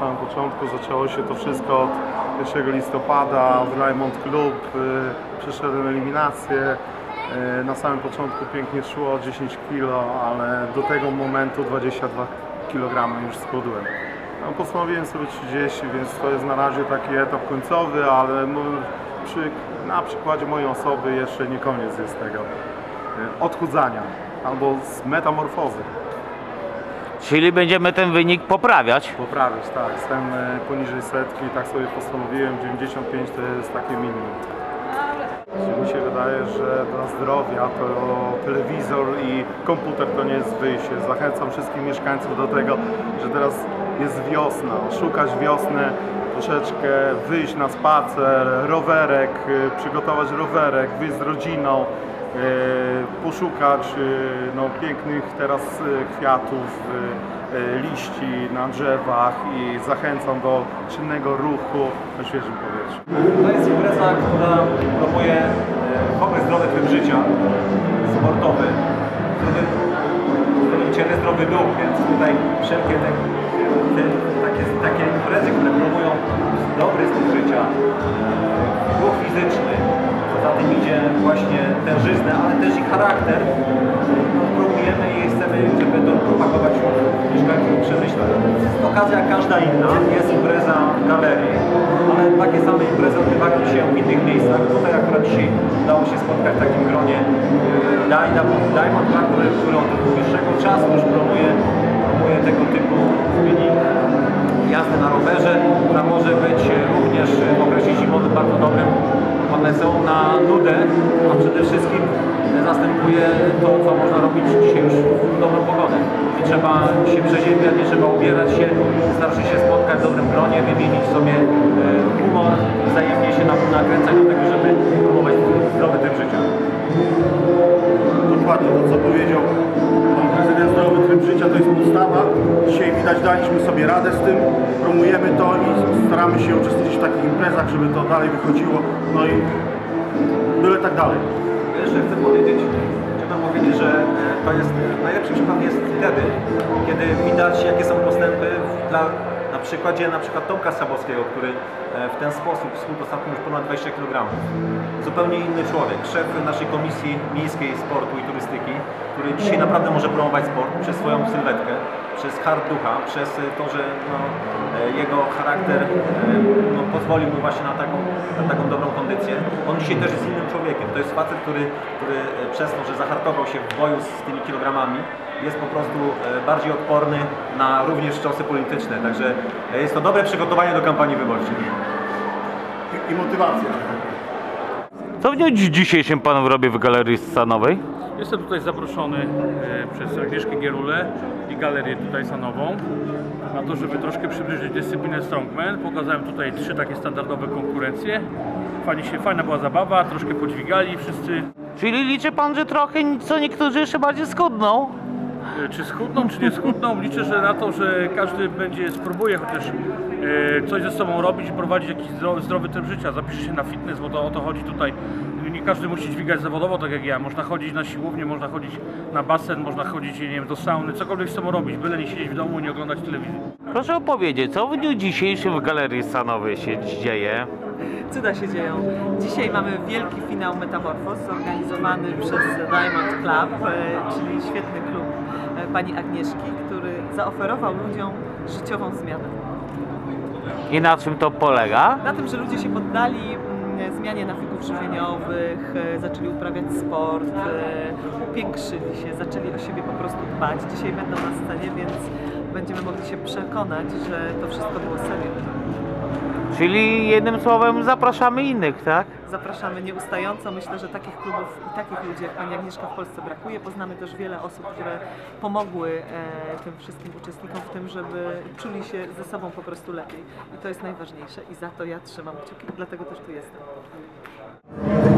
samym początku. Zaczęło się to wszystko od 1 listopada w Raymond Club. y, Przeszedłem eliminację. Y, Na samym początku pięknie szło 10 kg, ale do tego momentu 22 kg już schudłem. No, postanowiłem sobie 30, więc to jest na razie taki etap końcowy, ale no, przy, na przykładzie mojej osoby jeszcze nie koniec jest tego y, odchudzania albo z metamorfozy. Czyli będziemy ten wynik poprawiać. Poprawić, tak. Jestem e, poniżej setki, tak sobie postanowiłem. 95 to jest takie minimum. Mi się wydaje, że dla zdrowia to telewizor i komputer to nie jest wyjście. Zachęcam wszystkich mieszkańców do tego, że teraz jest wiosna, szukać wiosnę, troszeczkę wyjść na spacer, rowerek, e, przygotować rowerek, wyjść z rodziną, poszukać e, no, pięknych teraz e, kwiatów, e, e, liści na drzewach i zachęcam do czynnego ruchu na świeżym powietrzu. To jest impreza, która promuje e, w zdrowy tryb życia sportowy, zdrowy, zdrowy zdrowy duch, więc tutaj wszelkie te, te, takie, takie imprezy, które promują dobry styl życia, e, ruch fizyczny, właśnie tężyznę, ale też i charakter, no, promujemy i chcemy, żeby to propagować wśród mieszkańców Przemyśla. Jest okazja każda inna, jest impreza w galerii, ale takie same imprezy odbywają się w innych miejscach. Tutaj akurat dzisiaj udało się spotkać w takim gronie yy, Diamond, Club, który, od dłuższego czasu już promuje, promuje tego typu jazdy na rowerze, która może być również w okresie zimowym bardzo dobrym one są na nudę, a przede wszystkim zastępuje to, co można robić dzisiaj już w dobrą pogodę. Nie trzeba się przeziębiać, nie trzeba ubierać się, wystarczy się spotkać w dobrym gronie, wymienić sobie e, humor, wzajemnie się na- nakręcać do tego, żeby promować zdrowy tryb życia. Dokładnie to, co powiedział pan prezydent, zdrowy tryb życia to jest podstawa. Dzisiaj widać, daliśmy sobie radę z tym, promujemy to i staramy się uczestniczyć w takich imprezach, żeby to dalej wychodziło. No i byle tak dalej. Jeszcze chcę powiedzieć, chciałbym powiedzieć, że e, to jest, najlepszy przykład jest wtedy, kiedy widać jakie są postępy dla, na przykładzie na przykład Tomka Sabowskiego, który e, w ten sposób schudł już ponad 20 kg. Zupełnie inny człowiek, szef naszej Komisji Miejskiej Sportu i Turystyki, który dzisiaj naprawdę może promować sport przez swoją sylwetkę, przez hard ducha, przez e, to, że no, e, jego charakter e, no, pozwolił mu właśnie na taką, na taką dobrą kondycję. On dzisiaj też jest innym człowiekiem. To jest facet, który, który e, przez to, że zahartował się w boju z tymi kilogramami, jest po prostu e, bardziej odporny na również ciosy polityczne. Także e, jest to dobre przygotowanie do kampanii wyborczej. I, i motywacja. Co w dniu dzi- dzisiejszym pan robi w Galerii Stanowej? Jestem tutaj zaproszony e, przez Agnieszkę Gierulę i galerię tutaj Sanową na to, żeby troszkę przybliżyć dyscyplinę Strongman. Pokazałem tutaj trzy takie standardowe konkurencje. Fajnie się, fajna była zabawa, troszkę podźwigali wszyscy. Czyli liczy pan, że trochę co niektórzy jeszcze bardziej schudną? E, Czy schudną, czy nie schudną? Liczę, że na to, że każdy będzie spróbuje chociaż e, coś ze sobą robić, prowadzić jakiś zdrowy, zdrowy tryb życia, zapisze się na fitness, bo to o to chodzi tutaj. Nie każdy musi dźwigać zawodowo, tak jak ja. Można chodzić na siłownię, można chodzić na basen, można chodzić nie wiem, do sauny, cokolwiek z sobą robić, byle nie siedzieć w domu i nie oglądać telewizji. Proszę opowiedzieć, co w dniu dzisiejszym w Galerii Stanowej się dzieje? Cuda się dzieją. Dzisiaj mamy wielki finał Metamorfos zorganizowany przez Diamond Club, e, czyli świetny klub e, pani Agnieszki, który zaoferował ludziom życiową zmianę. I na czym to polega? Na tym, że ludzie się poddali mm, zmianie nawyków żywieniowych, e, zaczęli uprawiać sport, upiększyli się, zaczęli o siebie po prostu dbać. Dzisiaj będą na scenie, więc będziemy mogli się przekonać, że to wszystko było serio. Czyli jednym słowem zapraszamy innych, tak? Zapraszamy nieustająco. Myślę, że takich klubów i takich ludzi jak Pani Agnieszka w Polsce brakuje. Poznamy też wiele osób, które pomogły e, tym wszystkim uczestnikom w tym, żeby czuli się ze sobą po prostu lepiej. I to jest najważniejsze i za to ja trzymam kciuki, dlatego też tu jestem.